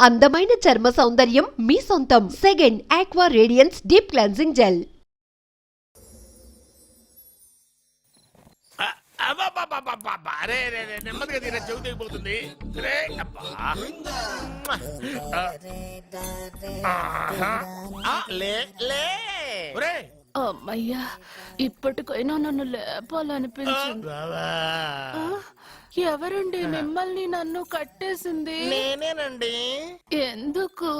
అందమైన చర్మ సౌందర్యం మీ సొంతం. Second aqua radiance deep cleansing gel ఆ, అబ్బబ్బబ్బబ్బబ్బ. అరే రే రే నెమ్మదిగా తీరా చెవి తెగిపోతుంది. రే అబ్బా. ఆ, ఆహా. ఆ, లే లే. ఒరే. అమ్మయ్యా ఇప్పటికైనా నన్ను లేపాలనిపించింది. బావా. ఎవరండి? మిమ్మల్ని నన్ను కట్టేసింది. నేనేనండి. ఎందుకు?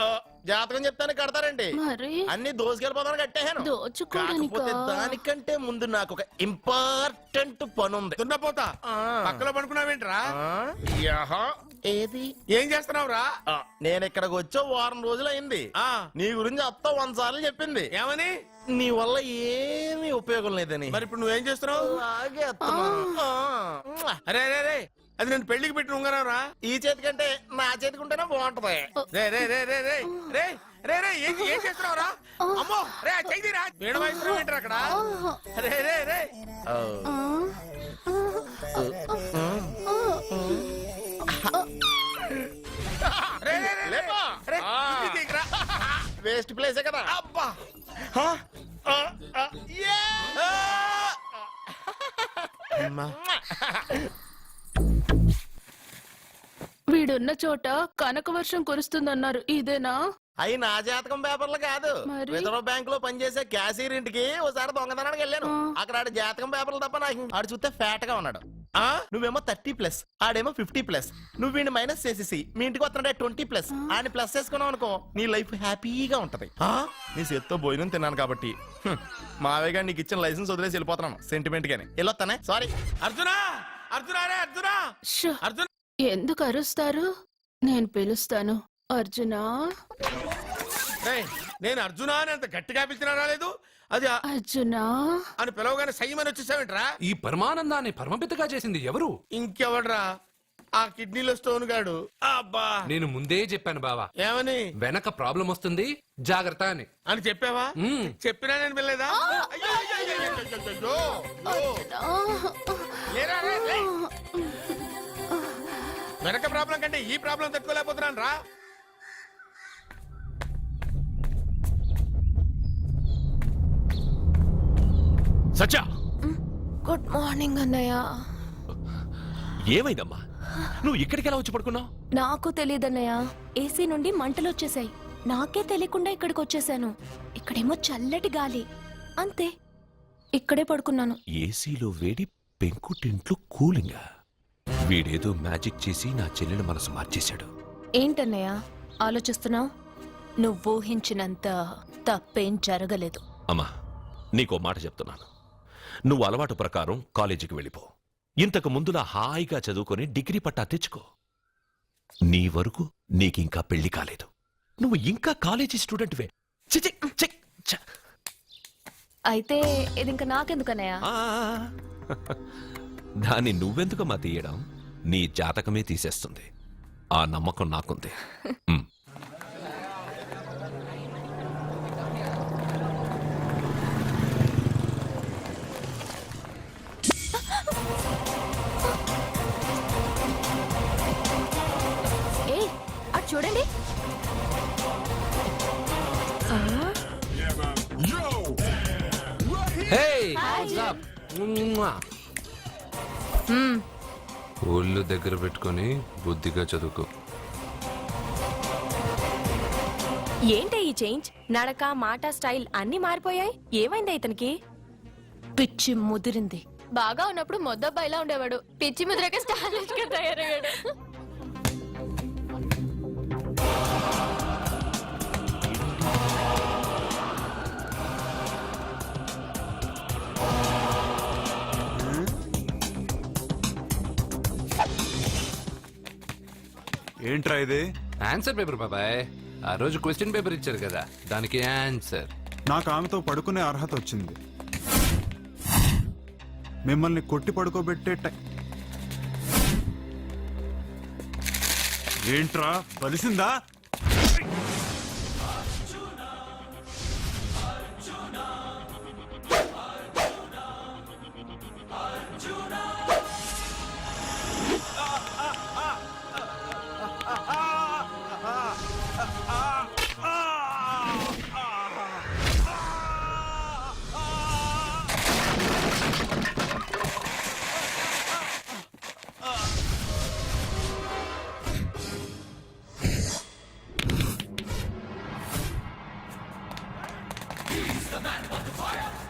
ఆ, జాతకం చెప్తాను కడతారండి మరి? అన్ని దోసుకెళ్ళిపోతాను కట్టేహాను దోచుకోడానికా? కాకపోతే దానికంటే ముందు నాకు ఒక ఇంపార్టెంట్ పని ఉంది దున్నపోతా? ఆ. పక్కలో పడుకున్నావేంట్రా? ఆ, యహ. ఏది? ఏం చేస్తున్నావురా? ఆ, నేను ఇక్కడికి వచ్చే వారం రోజులు అయింది ఆ. నీ గురించి అత్త వంద సార్లు చెప్పింది. ఏమని? నీ వల్ల ఏమీ ఉపయోగం లేదని. మరి ఇప్పుడు నువ్వేం చేస్తున్నావు? అలాగే అత్తమా. ఆ. అరే అరే రే అది నేను పెళ్ళికి పెట్టిన ఉంగరం రా ఈ చేతి కంటే నా చేతికి ఉంటేనే బాగుంటది రే రే రే రే రే రే రే రే ఏం ఏం చేస్తున్నావు రా అమ్మో రే చెయ్యిరా వీణ వాయిస్తున్నావు ఏంట్రా అక్కడ రే రే రే రే రే రే, రే. రే. వేస్ట్ ప్లేసే కదా అబ్బా! ఆ. వీడున్న చోట కనక వర్షం కురుస్తుందన్నారు. ఇదేనా? అయి నా జాతకం పేపర్లు కాదు. మరి? రిజర్వ్ బ్యాంక్లో పనిచేసే క్యాషియర్ ఇంటికి ఒకసారి దొంగతనానికి వెళ్ళాను. ఆ. అక్కడ ఆడి జాతకం పేపర్లు తప్ప నాకు ఆడు చూస్తే ఫ్యాట్గా ఉన్నాడు. ఆ? నువ్వేమో థర్టీ ప్లస్ ఆడేమో ఫిఫ్టీ ప్లస్. నువ్వు వీడిని మైనస్ చేసేసి మీ ఇంటికి వస్తున్నాడే ట్వంటీ ప్లస్. ఆయన ప్లస్ చేసుకున్నావు అనుకో నీ లైఫ్ హ్యాపీగా ఉంటది. ఆ? నీ చేత్తో భోజనం తిన్నాను కాబట్టి. గారు నీకు ఇచ్చిన లైసెన్స్ వదిలేసి వెళ్ళిపోతున్నాను సెంటిమెంట్ గాని. వెళ్ళొస్తానే సారీ అర్జునా! అర్జునా అర్జునా! అర్జున్! ఎందుకు అరుస్తారు? నేను పిలుస్తాను. అర్జునా? నేను అర్జునా అని అంత గట్టిగా పిలిచినా రాలేదు. అది ఆ- అర్జునా? అని పిలవగానే సైమని వచ్చేసావేంట్రా? ఈ పరమానందాన్ని పరమపితగా చేసింది ఎవరు? ఇంకెవడ్రా? ఆ కిడ్నీలో స్టోన్ గాడు. అబ్బా! నేను ముందే చెప్పాను బావా. ఏమని? వెనక ప్రాబ్లం వస్తుంది జాగ్రత్త అని. అని చెప్పావా? మ్మ్. చెప్పినా నేను వెళ్ళలేదా అయ్యో, అయ్యో, అయ్యో, అయ్యో, అయ్యో, అయ్యో, అయ్యో. లేరా, రే, లే. వెనక ప్రాబ్లం కంటే ఈ ప్రాబ్లం తట్టుకోలేకపోతున్నాను రా సత్య! గుడ్ మార్నింగ్ అన్నయ్య. ఏమైందమ్మా? నువ్వు ఇక్కడికి ఎలా వచ్చి పడుకున్నావు? నాకు తెలియదన్నయ్య ఏసీ నుండి మంటలు వచ్చేసాయి నాకే తెలియకుండా ఇక్కడికి వచ్చేసాను ఇక్కడేమో చల్లటి గాలి. అంతే. ఇక్కడే పడుకున్నాను. ఏసీలో వేడి పెంకుటింట్లో కూలింగా. వీడేదో మ్యాజిక్ చేసి నా చెల్లెల మనసు మార్చేశాడు. ఏంటన్నయ్య? ఆలోచిస్తున్నావు? నువ్వు ఊహించినంత తప్పేం జరగలేదు. అమ్మా నీకో మాట చెప్తున్నాను. నువ్వు అలవాటు ప్రకారం కాలేజీకి వెళ్ళిపో. ఇంతకు ముందులా హాయిగా చదువుకొని డిగ్రీ పట్టా తెచ్చుకో. నీ వరకు నీకింకా పెళ్ళి కాలేదు. నువ్వు ఇంకా కాలేజీ స్టూడెంట్వే. అయితే ఇది ఇంకా నాకెందుకన్నయ్య? ఆ, దాన్ని నువ్వెందుకమ్మా తీయడం? నీ జాతకమే తీసేస్తుంది. ఆ నమ్మకం నాకుంది. ఒళ్ళు దగ్గర పెట్టుకొని బుద్ధిగా చదువుకో. ఏంటి ఈ చేంజ్? నడక మాట స్టైల్ అన్ని మారిపోయాయి? ఏమైంది ఇతనికి? పిచ్చి ముదిరింది. బాగా ఉన్నప్పుడు మొద్దబ్బాయిలా ఉండేవాడు. పిచ్చి ముద్రకే స్టాలిష్గా తయారయ్యాడు. ఏంట్రా ఇది? ఆన్సర్ పేపర్ బాబాయ్. ఆ రోజు క్వశ్చన్ పేపర్ ఇచ్చారు కదా. దానికి ఆన్సర్ నాకు ఆమెతో పడుకునే అర్హత వచ్చింది. మిమ్మల్ని కొట్టి పడుకోబెట్టే టై ఏంట్రా? బలిసిందా the man on the fire!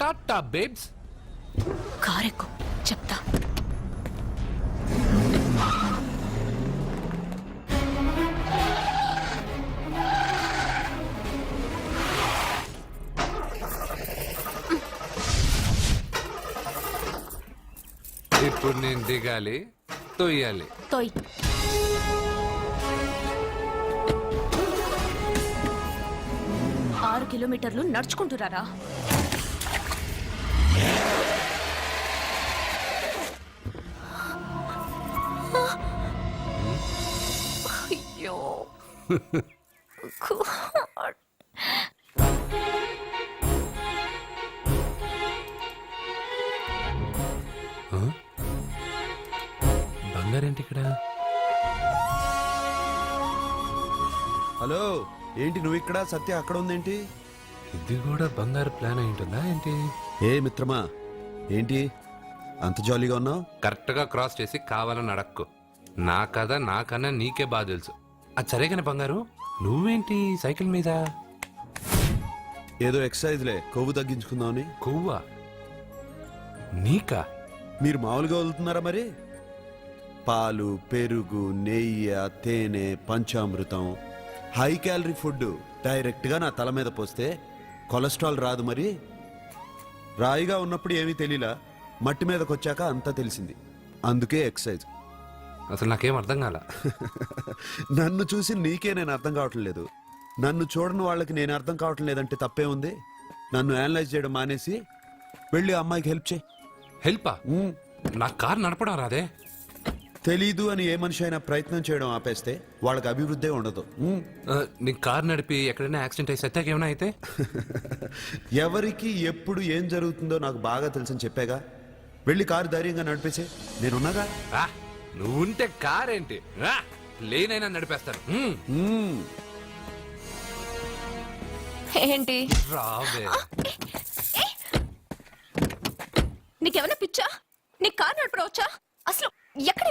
Tata babes కారెక్కు. చెప్తా. ఇప్పుడు నేను దిగాలి తొయ్యాలి. తోయ్. కిలోమీటర్లు నడుచుకుంటురారా అయ్యో. God. బంగారేంటి ఇక్కడ హలో ఏంటి నువ్వు ఇక్కడ సత్య అక్కడ ఉందేంటి ఇది కూడా బంగారు ప్లాన్ అయి ఉంటుందా ఏంటి? ఏ మిత్రమా ఏంటి? అంత జాలీగా ఉన్నావు? కరెక్ట్గా క్రాస్ చేసి కావాలని అడక్కు. నా కథ నాకన్నా నీకే బాగా తెలుసు. అది సరే కానీ బంగారు నువ్వేంటి సైకిల్ మీద? ఏదో ఎక్సర్సైజ్లే కొవ్వు తగ్గించుకుందామని. కొవ్వా? నీకా? మీరు మామూలుగా వదులుతున్నారా మరి? పాలు పెరుగు నెయ్యి తేనె పంచామృతం హై క్యాలరీ ఫుడ్ డైరెక్ట్గా నా తల మీద పోస్తే కొలెస్ట్రాల్ రాదు మరి? రాయిగా ఉన్నప్పుడు ఏమీ తెలియలా? మట్టి మీదకి వచ్చాక అంతా తెలిసింది. అందుకే ఎక్సర్సైజ్ అసలు నాకేం అర్థం కాల? నన్ను చూసి నీకే నేను అర్థం కావట్లేదు నన్ను చూడని వాళ్ళకి నేను అర్థం కావటం లేదంటే తప్పే ఉంది. నన్ను అనలైజ్ చేయడం మానేసి వెళ్ళి ఆ అమ్మాయికి హెల్ప్ చేయి. హెల్పా. నా కార్ నడపడం రాదే. తెలీదు అని ఏ మనిషి అయినా ప్రయత్నం చేయడం ఆపేస్తే వాళ్ళకి అభివృద్ధి ఉండదు. నీ కార్ నడిపి ఎక్కడైనా యాక్సిడెంట్ అయి సత్యాకి ఏమైనా అయితే? ఎవరికి ఎప్పుడు ఏం జరుగుతుందో నాకు బాగా తెలుసని చెప్పాగా. వెళ్ళి కారు ధైర్యంగా నడిపేసే. నేనున్నాగా? ఆ, నువ్వుంటే కార్ ఏంటి ఆ, లేనైనా నడిపేస్తాను. ఏంటి? రావే. నీకేమైనా పిచ్చా? నీకు కార్ నడపడం వచ్చా? అసలు ఎక్కడ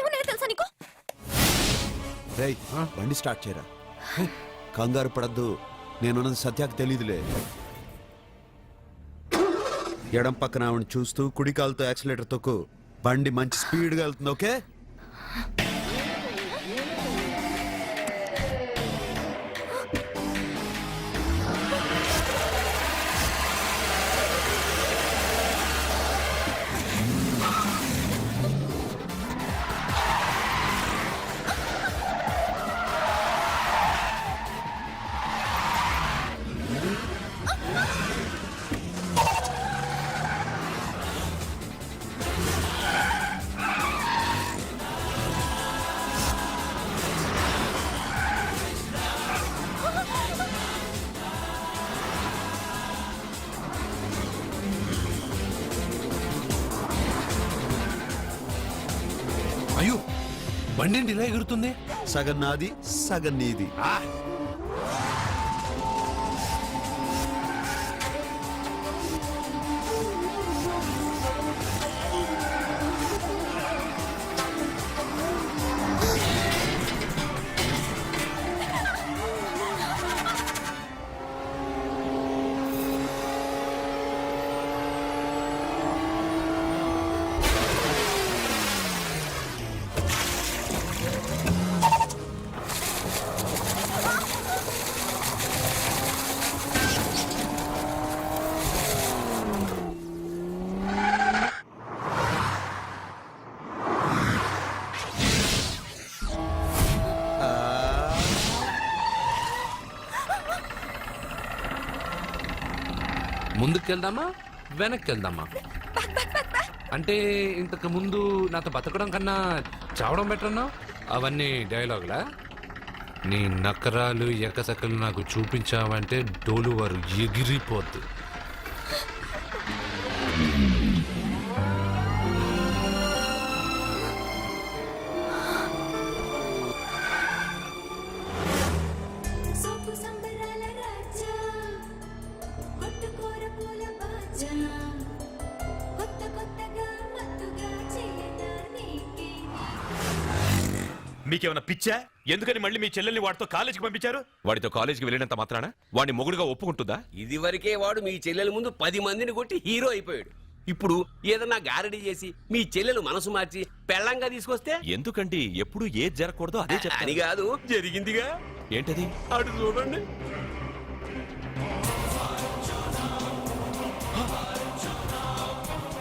రేయ్ బండి స్టార్ట్ చేయరా. కంగారు పడద్దు. నేనున్నది సత్యాకి తెలీదులే. ఎడం పక్కన ఆవిడ చూస్తూ కుడి కాలుతో యాక్సిలేటర్ తొక్కు. బండి మంచి స్పీడ్గా వెళ్తుంది ఓకే? ఏంటి ఇలా ఎగురుతుంది? సగం నాది సగం నీది. ముందుకెళ్దామా? వెనక్కి వెళ్దామా అంటే ఇంతకు ముందు నాతో బతకడం కన్నా చావడం బెటర్ అన్నా? అవన్నీ డైలాగులా నీ నకరాలు ఎకసకలు నాకు చూపించావంటే డోలు వారు ఎగిరిపోద్ది. మీకేమైనా పిచ్చా? ఎందుకని మళ్ళీ మీ చెల్లెల్ని వాడితో కాలేజీకి పంపించారు? వాడితో కాలేజీకి వెళ్ళినంత మాత్రాన? వాడిని మొగుడుగా ఒప్పుకుంటుందా? ఇది వరకే వాడు మీ చెల్లెల ముందు పది మందిని కొట్టి హీరో అయిపోయాడు. ఇప్పుడు ఏదన్నా గారడీ చేసి మీ చెల్లెలు మనసు మార్చి పెళ్ళంగా తీసుకొస్తే? ఎందుకండి? ఎప్పుడు ఏది జరగకూడదో అదే అని కాదు. జరిగిందిగా? ఏంటది? అటు చూడండి.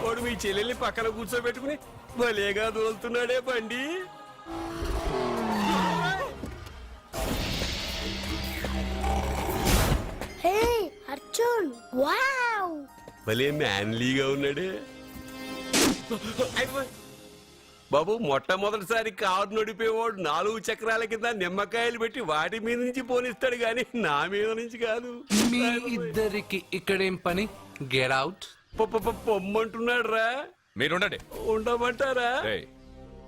వాడు మీ చెల్లెల్ని పక్కన కూర్చోబెట్టుకుని భలేగా దోలుతున్నాడే బండి. వావ్. భలే మ్యాన్లీగా ఉన్నాడే. బాబు మొట్టమొదటిసారి కారు నడిపేవాడు నాలుగు చక్రాల కింద నిమ్మకాయలు పెట్టి వాటి మీద నుంచి పోనిస్తాడు గాని నా మీద నుంచి కాదు. మీ ఇద్దరికి ఇక్కడేం పని? గెట్ అవుట్ పొ- పొ- పొ- పొమ్మంటున్నాడు రా మీరుండండి. ఉండమంటారా? ఏయ్,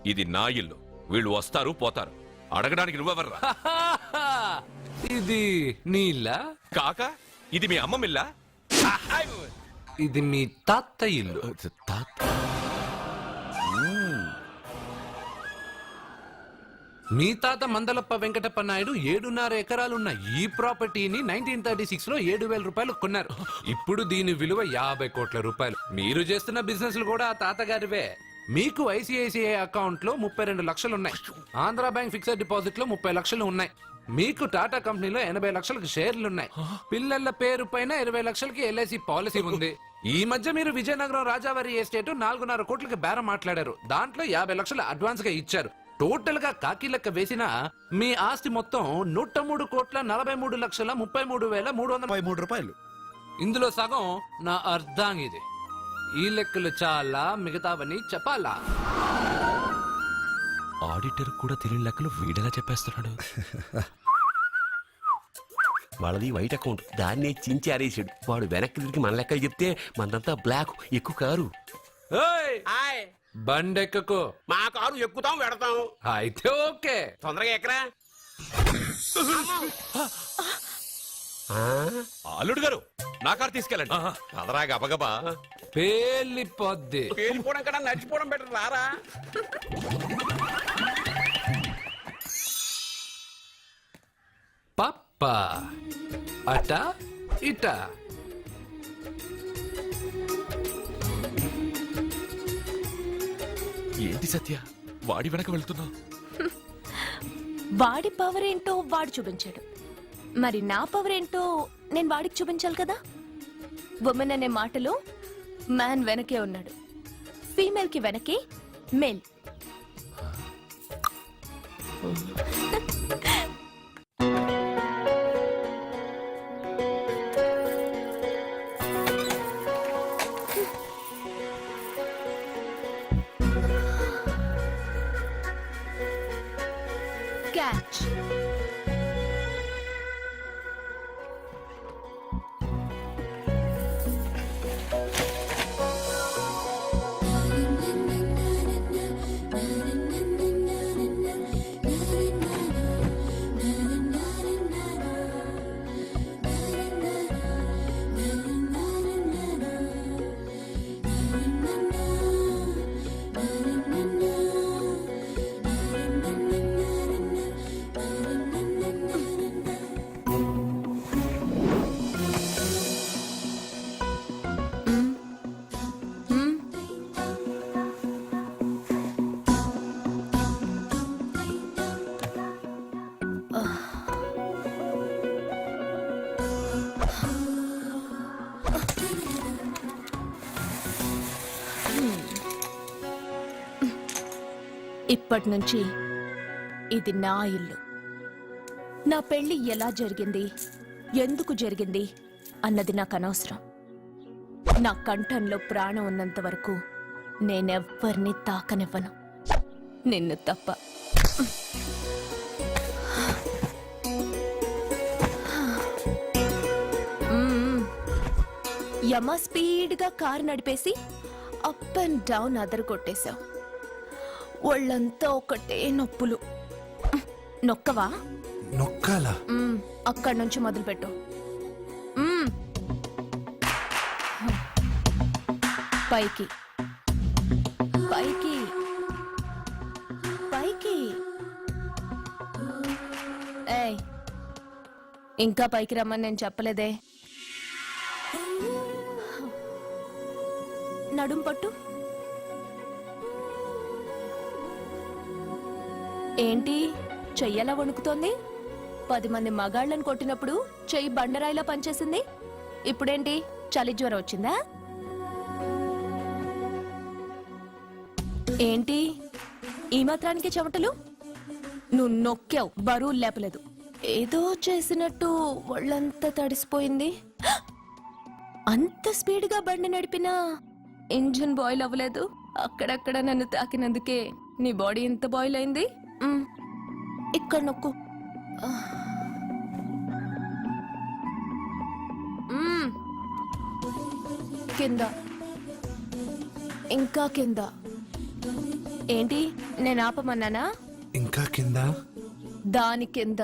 ఇది నా ఇల్లు. వీళ్ళు వస్తారు పోతారు. అడగడానికి నువ్వెవర్రా? ఇది నీళ్ళ కాక? ఇది మీ అమ్మమిల్లా? ఇది మీ తాత ఇల్లు. మీ తాత మందలప్ప వెంకటప్ప నాయుడు ఏడున్నర ఎకరాలున్న ఈ ప్రాపర్టీని నైన్టీన్ థర్టీ సిక్స్లో ఏడు వేల రూపాయలు కొన్నారు. ఇప్పుడు దీని విలువ యాభై కోట్ల రూపాయలు. మీరు చేస్తున్న బిజినెస్ కూడా ఆ తాతగారివే. మీకు ఐసిఐసిఐ అకౌంట్లో ముప్పై రెండు లక్షలు ఉన్నాయి ఆంధ్ర బ్యాంక్ ఫిక్స్డ్ డిపాజిట్లో ముప్పై లక్షలు ఉన్నాయి. మీకు టాటా కంపెనీలో ఎనభై లక్షలకు షేర్లు ఉన్నాయి పిల్లల పేరు పైన ఇరవై లక్షలకి ఎల్ఐసి పాలసీ ఉంది. ఈ మధ్య మీరు విజయనగరం రాజావారి ఎస్టేట్ నాలుగున్నర కోట్లకి బేరం మాట్లాడారు. దాంట్లో యాభై లక్షలు అడ్వాన్స్గా ఇచ్చారు. టోటల్గా కాకి లెక్క వేసిన మీ ఆస్తి మొత్తం నూట మూడు కోట్ల నలభై మూడు లక్షల ముప్పై మూడు వేల మూడు వందల ముప్పై మూడు రూపాయలు. ఇందులో సగం నా అర్ధాంగిది. ఈ లెక్కలు చాలా మిగతావని చెప్పాలా? ఆడిటర్ కూడా తెలియని లెక్కలు వీడేలా చెప్పేస్తున్నాడు. వాళ్ళది వైట్ అకౌంట్. దాన్నే చించి ఆరేసాడు. వాడు వెనక్కి తిరిగి మన లెక్కలు చెప్తే మనదంతా బ్లాక్ ఎక్కువ కారు. ఏయ్! బండెక్కకు. మా కారు ఎక్కుతాం పెడతాం అయితే ఓకే. తొందరగా ఎక్కరా. అల్లుడు గారు నా కారు తీసుకెళ్ళండి. కదరా గబగబా పేలిపోద్ది. పేలిపోవడం కన్నా నడిచిపోవడం బెటర్ రారా? పప్ప అట ఇట ఏంటి సత్య? వాడి వెనక వెళ్తున్నావు. వాడి పవర్ ఏంటో వాడు చూపించాడు. మరి నా పవర్ ఏంటో నేను వాడికి చూపించాలి కదా? ఉమెన్ అనే మాటలో మ్యాన్ వెనకే ఉన్నాడు. ఫీమేల్కి వెనకే మేల్ ఇప్పటి నుంచి ఇది నా ఇల్లు. నా పెళ్ళి ఎలా జరిగింది? ఎందుకు జరిగింది? అన్నది నాకు అనవసరం నా కంఠంలో ప్రాణం ఉన్నంత వరకు నేనెవ్వరిని తాకనివ్వను. నిన్ను తప్ప. యమ స్పీడ్గా కారు నడిపేసి అప్ అండ్ డౌన్ అదరు కొట్టేశావు ఒళ్ళంతా ఒకటే నొప్పులు. నొక్కవా? నొక్కాలా? అక్కడి నుంచి మొదలుపెట్టు. పైకి. పైకి. పైకి. ఇంకా పైకి రమ్మని నేను చెప్పలేదే. నడుం పట్టు. ఏంటి? చెయ్యలా వణుకుతోంది? పది మంది మగాళ్ళని కొట్టినప్పుడు చెయ్యి బండరాయిలా పనిచేసింది? ఇప్పుడేంటి? చలి జ్వరం వచ్చిందా? ఏంటి? ఈ మాత్రానికి చెమటలు? నువ్వు నొక్కావు బరువు లేపలేదు. ఏదో చేసినట్టు ఒళ్ళంతా తడిసిపోయింది. అంత స్పీడ్గా బండి నడిపినా ఇంజిన్ బాయిల్ అవ్వలేదు. అక్కడక్కడ నన్ను తాకినందుకే నీ బాడీ ఎంత బాయిల్ అయింది. ఇక్కడ నొక్కు. కింద. ఇంకా కింద. ఏంటి నేను ఆపమన్నానా? ఇంకా కింద? దాని కింద.